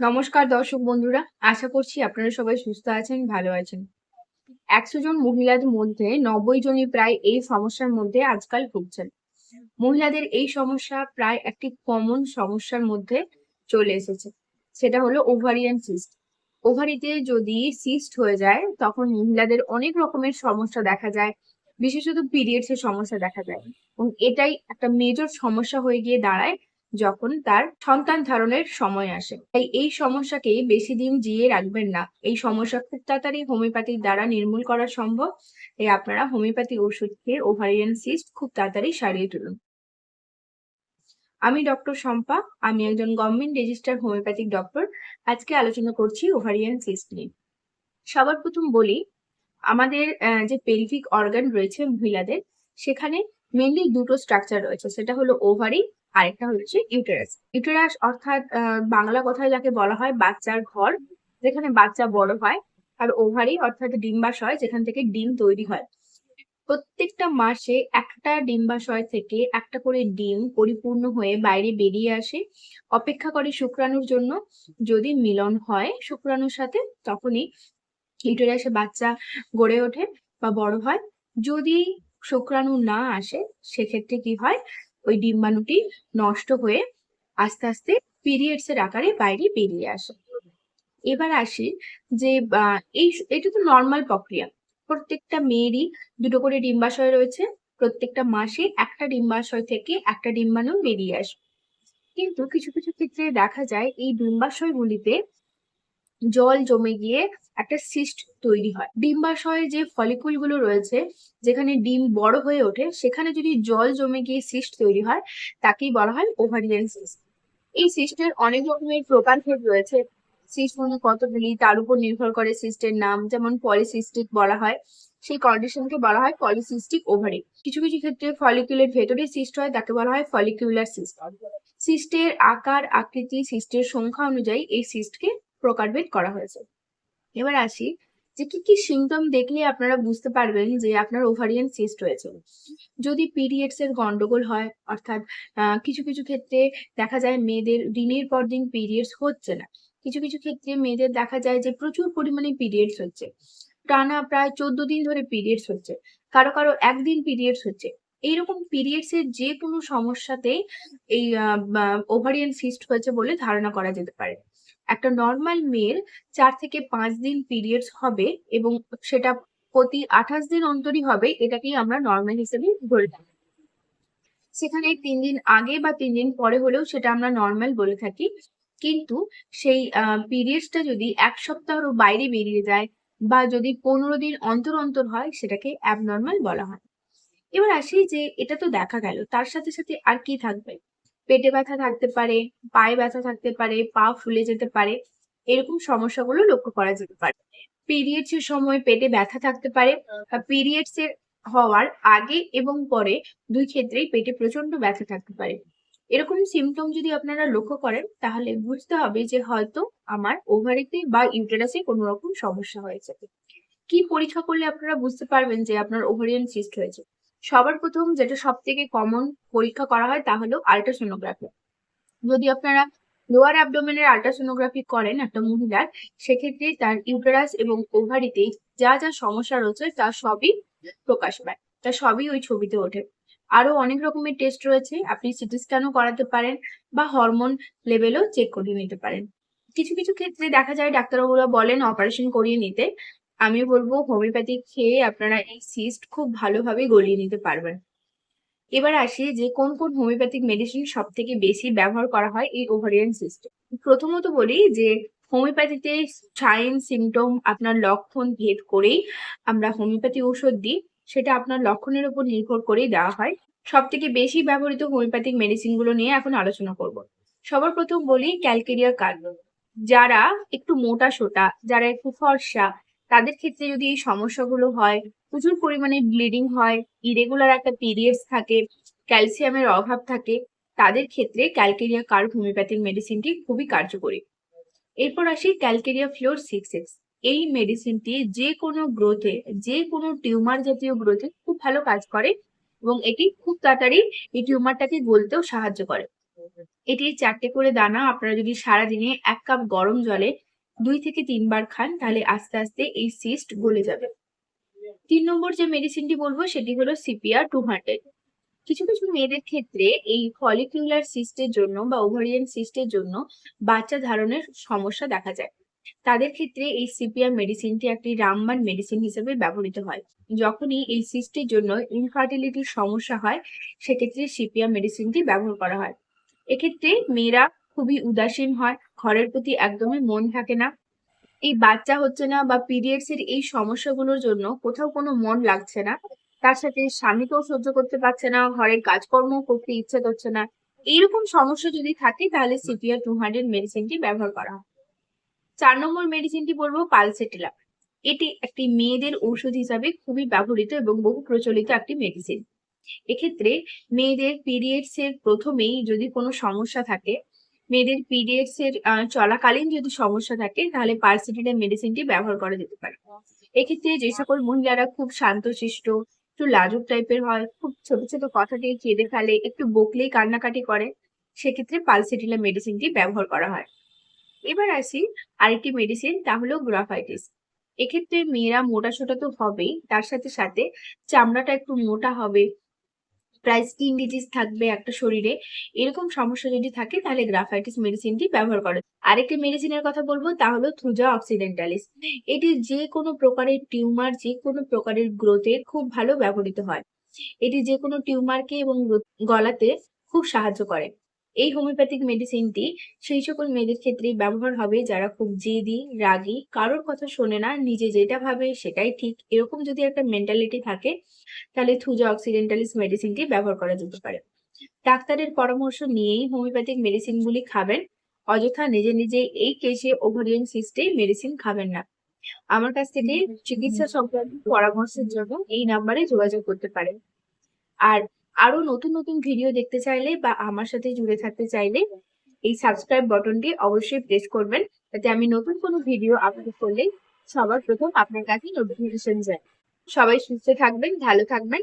নমস্কার দর্শক বন্ধুরা, আশা করছি আপনারা সবাই সুস্থ আছেন, ভালো আছেন। একশো জন মহিলার মধ্যে নব্বই জনই প্রায় এই সমস্যার মধ্যে আজকাল ভুগছেন। মহিলাদের এই সমস্যা প্রায় একটি কমন সমস্যার মধ্যে চলে এসেছে। সেটা হলো ওভারিয়ান সিস্ট ওভারিতে যদি সিস্ট হয়ে যায়, তখন মহিলাদের অনেক রকমের সমস্যা দেখা যায়, বিশেষত পিরিয়ডস এর সমস্যা দেখা যায়। এবং এটাই একটা মেজর সমস্যা হয়ে গিয়ে দাঁড়ায় যখন তার সন্তান ধারণের সময় আসে। তাই এই সমস্যাকে বেশি দিন জিয়ে রাখবেন না। এই সমস্যা খুব তাড়াতাড়ি হোমিওপ্যাথির দ্বারা নির্মূল করা সম্ভব। তাই আপনারা হোমিওপ্যাথি ওষুধ খেয়ে ওভারিয়ান সিস্ট খুব তাড়াতাড়ি সারিয়ে তুলুন। আমি ডক্টর শম্পা, আমি একজন গভর্নমেন্ট রেজিস্টার হোমিওপ্যাথিক ডক্টর। আজকে আলোচনা করছি ওভারিয়ান সিস্ট নিয়ে। সবার প্রথম বলি, আমাদের যে পেলভিক অর্গান রয়েছে মহিলাদের, সেখানে মেনলি দুটো স্ট্রাকচার রয়েছে। সেটা হলো ওভারি আরেকটা হচ্ছে ইউটেরাস ইউটেরাস অর্থাৎ বাংলা কথায় যাকে বলা হয় বাচ্চার ঘর, যেখানে বাচ্চা বড় হয় আর ওভারি অর্থাৎ ডিম্বাশয়, যেখান থেকে ডিম তৈরি হয়। প্রত্যেকটা মাসে একটা ডিম্বাশয় থেকে একটা করে ডিম পরিপূর্ণ হয়ে বাইরে বেরিয়ে আসে। অপেক্ষা করে শুক্রাণুর জন্য। যদি মিলন হয় শুক্রাণুর সাথে, তখনই ইউটেরাসে বাচ্চা গড়ে ওঠে বা বড় হয়। যদি শুক্রাণু না আসে, সেক্ষেত্রে কি হয়? ওই ডিম্বাণুটি নষ্ট হয়ে আস্তে আস্তে পিরিয়ডস এর আকারে বাইরে বেরিয়ে আসে। এবার আসি যে এই এটা তো নর্মাল প্রক্রিয়া। প্রত্যেকটা মেয়েরই দুটো করে ডিম্বাশয় রয়েছে। প্রত্যেকটা মাসে একটা ডিম্বাশয় থেকে একটা ডিম্বাণু বেরিয়ে আসে। কিন্তু কিছু কিছু ক্ষেত্রে দেখা যায় এই ডিম্বাশয়গুলিতে জল জমে গিয়ে একটা সিস্ট তৈরি হয়। ডিম্বাশয়ের যে ফলিকুলগুলো রয়েছে, যেখানে ডিম বড় হয়ে ওঠে, সেখানে যদি জল জমে গিয়ে সিস্ট তৈরি হয়, তাকেই বলা হয় ওভারিয়ান সিস্ট এই সিস্টের অনেক রকমের প্রকারভেদ রয়েছে। সিস্ট মানে কতগুলি তার উপর নির্ভর করে সিস্টের নাম, যেমন পলিসিস্টিক বলা হয়। সেই কন্ডিশনকে বলা হয় পলিসিস্টিক ওভারি কিছু কিছু ক্ষেত্রে ফলিকুলের ভেতরে সিস্ট হয়, তাকে বলা হয় ফলিকুলার সিস্ট সিস্টের আকার, আকৃতি সিস্টের সংখ্যা অনুযায়ী এই সিস্টকে প্রকারভেদ করা হয়েছে। এবার আসি যে কি কি সিমটম দেখলে আপনারা বুঝতে পারবেন যে আপনার ওভারিয়ান সিস্ট হয়েছে যদি পিরিয়ডস এর গন্ডগোল হয়, অর্থাৎ কিছু কিছু ক্ষেত্রে দেখা যায় মেয়েদের দিনের পর দিন পিরিয়ডস হচ্ছে না। কিছু কিছু ক্ষেত্রে মেয়েদের দেখা যায় যে প্রচুর পরিমাণে পিরিয়ডস হচ্ছে। টানা প্রায় চোদ্দ দিন ধরে পিরিয়ডস হচ্ছে। কারও কারও একদিন পিরিয়ডস হচ্ছে। এইরকম পিরিয়ডস এর যে কোনো সমস্যাতেই এই ওভারিয়ান সিস্ট হয়েছে বলে ধারণা করা যেতে পারে। একটা নর্মাল মেয়ের চার থেকে পাঁচ দিন পিরিয়ডস হবে এবং সেটা প্রতি আঠাশ দিন অন্তরই হবে, এটাকেই আমরা নর্মাল হিসেবে ধরে থাকি। সেখানে তিন দিন আগে বা তিন দিন পরে হলেও সেটা আমরা নর্মাল বলে থাকি। কিন্তু সেই পিরিয়ডসটা যদি এক সপ্তাহেরও বাইরে বেরিয়ে যায় বা যদি পনেরো দিন অন্তর অন্তর হয়, সেটাকে অ্যাবনর্মাল বলা হয়। এবার আসি যে এটা তো দেখা গেল, তার সাথে সাথে আর কি থাকবে? পেটে ব্যথা থাকতে পারে, পায়ে ব্যথা থাকতে পারে, পা ফুলে যেতে পারে, এরকম সমস্যাগুলো লক্ষ্য করা যেতে পারে। পিরিয়ডস এর সময় পেটে ব্যথা থাকতে পারে পিরিয়ডস এর হওয়ার আগে এবং পরে দুই ক্ষেত্রেই পেটে প্রচণ্ড ব্যথা থাকতে পারে। এরকম সিমটম যদি আপনারা লক্ষ্য করেন, তাহলে বুঝতে হবে যে হয়তো আমার ওভারিতে বা ইউটেরাসে কোনো রকম সমস্যা হয়েছে। কি পরীক্ষা করলে আপনারা বুঝতে পারবেন যে আপনার ওভারিয়ান সিস্ট হয়েছে? সবার প্রথম যেটা সব থেকে কমন পরীক্ষা করা হয় তা হলো আল্ট্রাসোনোগ্রাফি যদি আপনারা লোয়ার অ্যাবডোমেনের আল্ট্রাসোনোগ্রাফি করেন একটা মহিলার, সেক্ষেত্রে তার ইউটেরাস এবং ওভারিতে যা যা সমস্যা রয়েছে তা সবই প্রকাশ পায়, তা সবই ওই ছবিতে ওঠে। আরও অনেক রকমের টেস্ট রয়েছে, আপনি সিটি স্ক্যানও করাতে পারেন বা হরমোন লেভেলও চেক করিয়ে নিতে পারেন। কিছু কিছু ক্ষেত্রে দেখা যায় ডাক্তারবাবুরা বলেন অপারেশন করিয়ে নিতে আমি বলব হোমিওপ্যাথি খেয়ে আপনারা এই সিস্ট খুব ভালোভাবে গলিয়ে নিতে পারবেন। এবার আসি যে কোন কোন হোমিওপ্যাথিক মেডিসিন সব থেকে বেশি ব্যবহার করা হয় এই ওভারিয়ান সিস্টেম প্রথমত বলি যে হোমিওপ্যাথিতে সাইন সিমটম আপনার লক্ষণ ভেদ করেই আমরা হোমিওপ্যাথি ঔষধ দিই, সেটা আপনার লক্ষণের উপর নির্ভর করেই দেওয়া হয়। সব থেকে বেশি ব্যবহৃত হোমিওপ্যাথিক মেডিসিনগুলো নিয়ে এখন আলোচনা করব। সবার প্রথম বলি ক্যালকেরিয়া কার্ব যারা একটু মোটা সোটা, যারা একটু ফর্সা তাদের ক্ষেত্রে যদি এই সমস্যাগুলো হয়, প্রচুর পরিমাণে ব্লিডিং হয় ইরেগুলার একটা পিরিয়ডস থাকে ক্যালসিয়ামের অভাব থাকে, তাদের ক্ষেত্রে ক্যালকেরিয়া কার্ভ হোমিওপ্যাথিক মেডিসিনটি খুবই কার্যকরী। এরপর আসি ক্যালকেরিয়া ফ্লোর সিক্স এক্স এই মেডিসিনটি যে কোনো গ্রোথে যে কোনো টিউমার জাতীয় গ্রোথে খুব ভালো কাজ করে এবং এটি খুব তাড়াতাড়ি এই টিউমারটাকে গলতেও সাহায্য করে। এটির চারটে করে দানা আপনারা যদি সারাদিনে এক কাপ গরম জলে দুই থেকে তিনবার খান, তাহলে আস্তে আস্তে এই সিস্ট গলে যাবে। তিন নম্বর যে মেডিসিনটি বলব, সেটি হলো সিপিআর টু হান্ড্রেড কিছু কিছু মেয়েদের ক্ষেত্রে এই ফলিকুলার সিস্টের জন্য বা ওভারিয়ান সিস্টের জন্য বাচ্চা ধারণের সমস্যা দেখা যায়। তাদের ক্ষেত্রে এই সিপিআর মেডিসিনটি একটি রামবান মেডিসিন হিসেবে ব্যবহৃত হয়। যখনই এই সিস্টের জন্য ইনফার্টিলিটির সমস্যা হয়, সেক্ষেত্রে সিপিআর মেডিসিনটি ব্যবহার করা হয়। এক্ষেত্রে মেয়েরা খুবই উদাসীন হয়, ঘরের প্রতি একদমই মন থাকে না। এই বাচ্চা হচ্ছে না বা পিরিয়ডস এর এই সমস্যাগুলোর জন্য কোথাও কোনো মন লাগছে না। তার সাথে স্বামীকেও সহ্য করতে পারছে না, ঘরের কাজকর্ম করতে ইচ্ছে করছে না। এইরকম সমস্যা যদি থাকে, তাহলে সিপিআর টু হান্ড্রেড মেডিসিনটি ব্যবহার করা হয়। চার নম্বর মেডিসিনটি বলব পালসেটিলা এটি একটি মেয়েদের ঔষধ হিসাবে খুবই ব্যবহৃত এবং বহু প্রচলিত একটি মেডিসিন এক্ষেত্রে মেয়েদের পিরিয়ডস এর প্রথমেই যদি কোনো সমস্যা থাকে মেয়েদের পিরিয়ডস এর চলাকালীন যদি সমস্যা থাকে, তাহলে পালসেটিলা মেডিসিনটি ব্যবহার করা যেতে পারে। এক্ষেত্রে যে সকল মহিলারা খুব শান্ত শান্তশিষ্ট, একটু লাজুক টাইপের হয়, খুব ছোট ছোট কথা দিয়ে কেঁদে ফেলে একটু বকলেই কান্নাকাটি করে, সেক্ষেত্রে পালসেটিলা মেডিসিনটি ব্যবহার করা হয়। এবার আসি আরেকটি মেডিসিন তা হলো গ্রাফাইটিস এক্ষেত্রে মেয়েরা মোটা সোটা তো হবেই, তার সাথে সাথে চামড়াটা একটু মোটা হবে প্রায় স্কিন ডিজিজ থাকবে একটা শরীরে। এরকম সমস্যা যদি থাকে, তাহলে গ্রাফাইটিস মেডিসিনটি ব্যবহার করে। আরেকটি মেডিসিনের কথা বলব, তা হলো থ্রুজা অক্সিডেন্টালিস এটি যে কোনো প্রকারের টিউমার, যে কোনো প্রকারের গ্রোথে খুব ভালো ব্যবহৃত হয়। এটি যে কোনো টিউমারকে এবং গলাতে খুব সাহায্য করে। এই হোমিওপ্যাথিক মেডিসিনটি সেই সকল মেয়েদের ক্ষেত্রেই ব্যবহার হবে যারা খুব জেদি রাগী কারোর কথা শোনে না নিজে যেটা ভাবে সেটাই ঠিক। এরকম যদি একটা মেন্টালিটি থাকে তাহলে থুজা অক্সিডেন্টালিস মেডিসিনটি ব্যবহার করা যেতে পারে। ডাক্তারের পরামর্শ নিয়েই হোমিওপ্যাথিক মেডিসিনগুলি খাবেন অযথা নিজে নিজে এই কেসে ওভারিয়ান সিস্টেই মেডিসিন খাবেন না। আমার কাছ থেকে চিকিৎসা সংক্রান্ত পরামর্শের জন্য এই নাম্বারে যোগাযোগ করতে পারেন। আর আরও নতুন নতুন ভিডিও দেখতে চাইলে বা আমার সাথে জুড়ে থাকতে চাইলে এই সাবস্ক্রাইব বাটনটি অবশ্যই প্রেস করবেন। যাতে আমি নতুন কোনো ভিডিও আপলোড করলে সবার প্রথম আপনার কাছে নোটিফিকেশন যায়। সবাই সুস্থ থাকবেন, ভালো থাকবেন